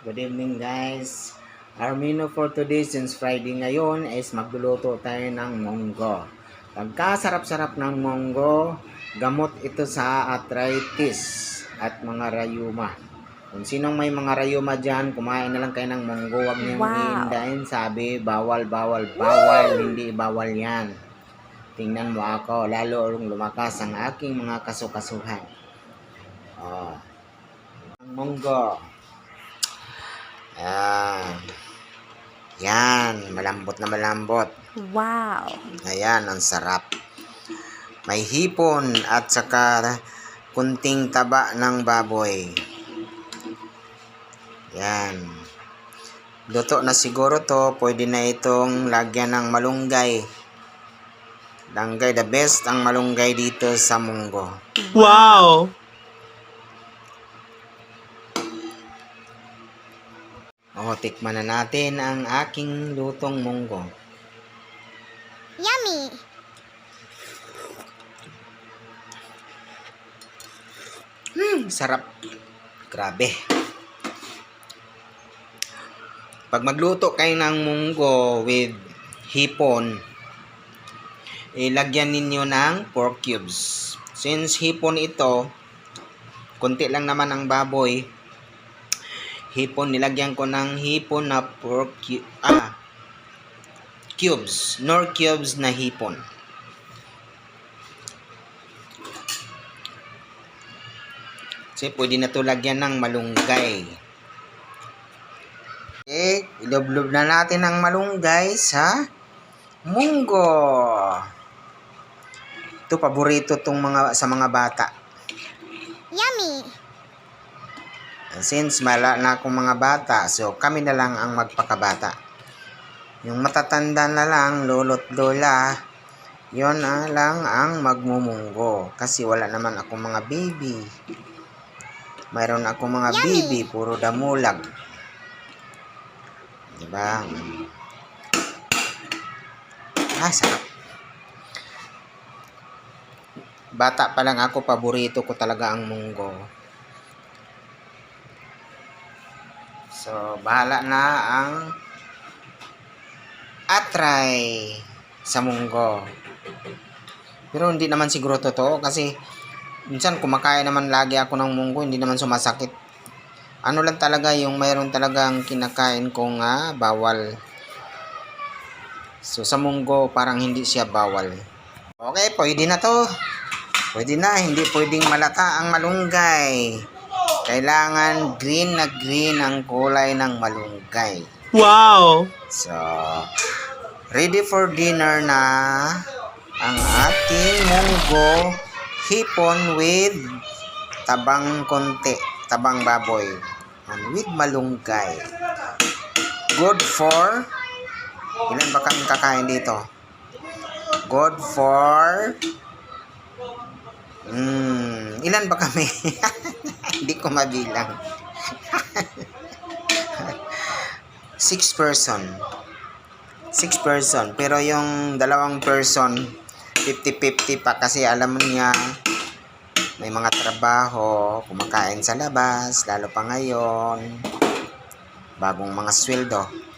Good evening guys. Our menu for today since Friday ngayon is magluluto tayo ng munggo. Pagkasarap-sarap ng munggo, gamot ito sa arthritis at mga rayuma. Kung sinong may mga rayuma dyan, kumain na lang kayo ng munggo. Huwag niyong Wow. iindahin. Sabi, bawal, bawal, bawal. Hindi bawal yan. Tingnan mo ako, lalo lumakas ang aking mga kasukasuhan. Oh. Ang munggo. Ayan. Yan, malambot na malambot. Wow. Ayan, ang sarap. May hipon at saka kunting taba ng baboy. Yan. Luto na siguro to. Pwede na itong lagyan ng malunggay. Langgay, the best ang malunggay dito sa munggo. Wow! Tikman na natin ang aking lutong munggo. Yummy. Hmm, sarap. Grabe. Pag magluto kayo ng munggo with hipon, ilagyan ninyo ng pork cubes. Since hipon ito, konti lang naman ang baboy, hipon, nilagyan ko ng hipon na pork cu- ah, cubes, nor cubes na hipon. Kasi pwede na to lagyan ng malunggay. Okay, ilublob na natin ang malunggay sa munggo. Ito paborito tong mga sa mga bata. Yummy. Since mala na akong mga bata, so kami na lang ang magpakabata. Yung matatanda na lang, lolo't lola, yon na lang ang magmumunggo. Kasi wala naman akong mga baby. Mayroon akong mga Yummy! baby, puro damulag. Diba? Ah, sarap. Bata pa lang ako, paborito ko talaga ang munggo. So, bahala na ang atray sa munggo. Pero hindi naman siguro totoo kasi minsan kumakain naman lagi ako ng munggo, hindi naman sumasakit. Ano lang talaga yung mayroon talagang kinakain ko nga bawal. So, sa munggo parang hindi siya bawal. Okay, pwede na to. Pwede na, hindi pwedeng malata ang malunggay. Kailangan green na green ang kulay ng malunggay. Wow! So, ready for dinner na ang ating munggo hipon with tabang konti, tabang baboy. And with malunggay. Good for ilan ba kami kakain dito? Good for Hmm, ilan ba kami? Hindi ko mabilang. Six person. Six person. Pero yung dalawang person, 50-50 pa kasi alam niya, may mga trabaho, kumakain sa labas, lalo pa ngayon, bagong mga sweldo.